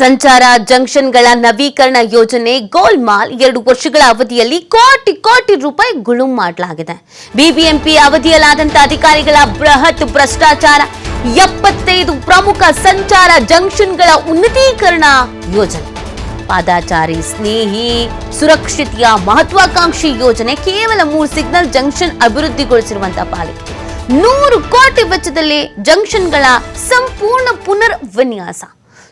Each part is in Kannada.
ಸಂಚಾರ ಜಂಕ್ಷನ್ಗಳ ನವೀಕರಣ ಯೋಜನೆ ಗೋಲ್ಮಾಲ್ ಎರಡು ವರ್ಷಗಳ ಅವಧಿಯಲ್ಲಿ ಕೋಟಿ ಕೋಟಿ ರೂಪಾಯಿ ಗುಳುಂ ಮಾಡಲಾಗಿದೆ. ಬಿಬಿಎಂಪಿ ಅವಧಿಯಲ್ಲಾದಂಥ ಅಧಿಕಾರಿಗಳ ಬೃಹತ್ ಭ್ರಷ್ಟಾಚಾರ, ಎಪ್ಪತ್ತೈದು ಪ್ರಮುಖ ಸಂಚಾರ ಜಂಕ್ಷನ್ಗಳ ಉನ್ನತೀಕರಣ ಯೋಜನೆ. ಪಾದಾಚಾರಿ ಸ್ನೇಹಿ, ಸುರಕ್ಷತೆಯ ಮಹತ್ವಾಕಾಂಕ್ಷಿ ಯೋಜನೆ ಕೇವಲ ಮೂರು ಸಿಗ್ನಲ್ ಜಂಕ್ಷನ್ ಅಭಿವೃದ್ಧಿಗೊಳಿಸಿರುವಂತಹ ಪಾಲಿಕೆ ನೂರು ಕೋಟಿ ವೆಚ್ಚದಲ್ಲಿ ಜಂಕ್ಷನ್ಗಳ ಸಂಪೂರ್ಣ ಪುನರ್ ವಿನ್ಯಾಸ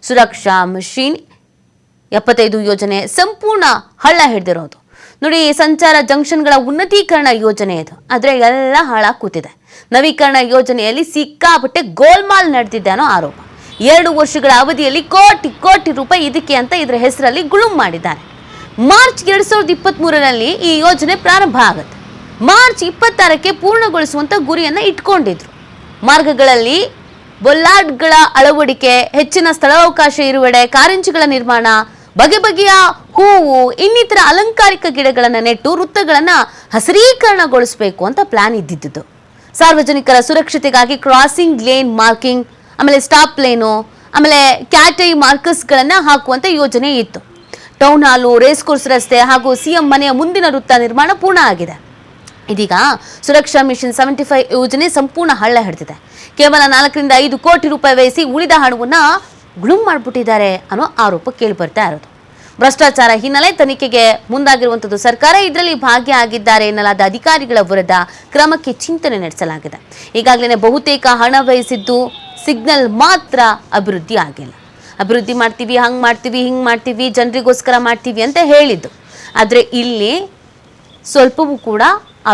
ಸುರಕ್ಷಾ ಮಷೀನ್ ಎಪ್ಪತ್ತೈದು ಯೋಜನೆ ಸಂಪೂರ್ಣ ಹಳ್ಳ ಹಿಡಿದಿರೋದು. ನೋಡಿ ಸಂಚಾರ ಜಂಕ್ಷನ್ಗಳ ಉನ್ನತೀಕರಣ ಯೋಜನೆ ಇದು. ಆದರೆ ಎಲ್ಲ ಹಾಳಾಗಿ ಕೂತಿದೆ. ನವೀಕರಣ ಯೋಜನೆಯಲ್ಲಿ ಸಿಕ್ಕಾಪಟ್ಟೆ ಗೋಲ್ಮಾಲ್ ನಡೆದಿದೆ ಅನ್ನೋ ಆರೋಪ. ಎರಡು ವರ್ಷಗಳ ಅವಧಿಯಲ್ಲಿ ಕೋಟಿ ಕೋಟಿ ರೂಪಾಯಿ ಇದಕ್ಕೆ ಅಂತ ಇದರ ಹೆಸರಲ್ಲಿ ಗುಳುಂ ಮಾಡಿದ್ದಾರೆ. ಮಾರ್ಚ್ ಎರಡು ಸಾವಿರದ ಇಪ್ಪತ್ತ್ ಮೂರರಲ್ಲಿ ಈ ಯೋಜನೆ ಪ್ರಾರಂಭ ಆಗುತ್ತೆ. ಮಾರ್ಚ್ ಇಪ್ಪತ್ತಾರಕ್ಕೆ ಪೂರ್ಣಗೊಳಿಸುವಂಥ ಗುರಿಯನ್ನು ಇಟ್ಕೊಂಡಿದ್ರು. ಮಾರ್ಗಗಳಲ್ಲಿ ಬೊಲ್ಲಾರ್ಡ್ಗಳ ಅಳವಡಿಕೆ, ಹೆಚ್ಚಿನ ಸ್ಥಳಾವಕಾಶ ಇರುವೆಡೆ ಕಾರಂಜಿಗಳ ನಿರ್ಮಾಣ, ಬಗೆ ಬಗೆಯ ಹೂವು, ಇನ್ನಿತರ ಅಲಂಕಾರಿಕ ಗಿಡಗಳನ್ನು ನೆಟ್ಟು ವೃತ್ತಗಳನ್ನು ಹಸಿರೀಕರಣಗೊಳಿಸಬೇಕು ಅಂತ ಪ್ಲಾನ್ ಇದ್ದಿದ್ದು. ಸಾರ್ವಜನಿಕರ ಸುರಕ್ಷತೆಗಾಗಿ ಕ್ರಾಸಿಂಗ್ ಲೇನ್ ಮಾರ್ಕಿಂಗ್ ಆಮೇಲೆ ಸ್ಟಾಪ್ ಲೇನು ಆಮೇಲೆ ಕ್ಯಾಟೈ ಮಾರ್ಕರ್ಸ್ಗಳನ್ನು ಹಾಕುವಂತ ಯೋಜನೆ ಇತ್ತು. ಟೌನ್ ಹಾಲು ರೇಸ್ ಕೋರ್ಸ್ ರಸ್ತೆ ಹಾಗೂ ಸಿಎಂ ಮನೆಯ ಮುಂದಿನ ವೃತ್ತ ನಿರ್ಮಾಣ ಪೂರ್ಣ ಆಗಿದೆ. ಇದೀಗ ಸುರಕ್ಷಾ ಮಿಷನ್ ಸೆವೆಂಟಿ ಫೈವ್ ಯೋಜನೆ ಸಂಪೂರ್ಣ ಹಳ್ಳ ಹಿಡಿದಿದೆ. ಕೇವಲ ನಾಲ್ಕರಿಂದ ಐದು ಕೋಟಿ ರೂಪಾಯಿ ವ್ಯಯಿಸಿ ಉಳಿದ ಹಣವನ್ನು ಗುಳುಂ ಮಾಡಿಬಿಟ್ಟಿದ್ದಾರೆ ಅನ್ನೋ ಆರೋಪ ಕೇಳಿಬರ್ತಾ ಇರೋದು. ಭ್ರಷ್ಟಾಚಾರ ಹಿನ್ನೆಲೆ ತನಿಖೆಗೆ ಮುಂದಾಗಿರುವಂಥದ್ದು ಸರ್ಕಾರ ಇದರಲ್ಲಿ ಭಾಗಿಯಾಗಿದ್ದಾರೆ ಎನ್ನಲಾದ ಅಧಿಕಾರಿಗಳ ವಿರುದ್ಧ ಕ್ರಮಕ್ಕೆ ಚಿಂತನೆ ನಡೆಸಲಾಗಿದೆ. ಈಗಾಗಲೇ ಬಹುತೇಕ ಹಣ ವಹಿಸಿದ್ದು ಸಿಗ್ನಲ್ ಮಾತ್ರ ಅಭಿವೃದ್ಧಿ ಆಗಿಲ್ಲ. ಅಭಿವೃದ್ಧಿ ಮಾಡ್ತೀವಿ, ಹಂಗೆ ಮಾಡ್ತೀವಿ, ಹಿಂಗೆ ಮಾಡ್ತೀವಿ, ಜನರಿಗೋಸ್ಕರ ಮಾಡ್ತೀವಿ ಅಂತ ಹೇಳಿದ್ದು. ಆದರೆ ಇಲ್ಲಿ ಸ್ವಲ್ಪವೂ ಕೂಡ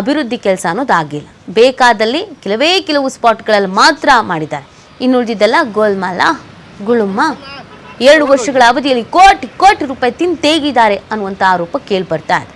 ಅಭಿವೃದ್ಧಿ ಕೆಲಸ ಅನ್ನೋದಾಗಿಲ್ಲ ಬೇಕಾದಲ್ಲಿ ಕೆಲವೇ ಕೆಲವು ಸ್ಪಾಟ್ಗಳಲ್ಲಿ ಮಾತ್ರ ಮಾಡಿದ್ದಾರೆ. ಇನ್ನುಳಿದಿದ್ದೆಲ್ಲ ಗೋಲ್ಮಾಲ, ಗುಳುಮ್ಮ ಎರಡು ವರ್ಷಗಳ ಅವಧಿಯಲ್ಲಿ ಕೋಟಿ ಕೋಟಿ ರೂಪಾಯಿ ತಿಂದು ತೇಗಿದ್ದಾರೆ ಅನ್ನುವಂಥ ಆರೋಪ ಕೇಳಿ ಬರ್ತಾ ಇದೆ.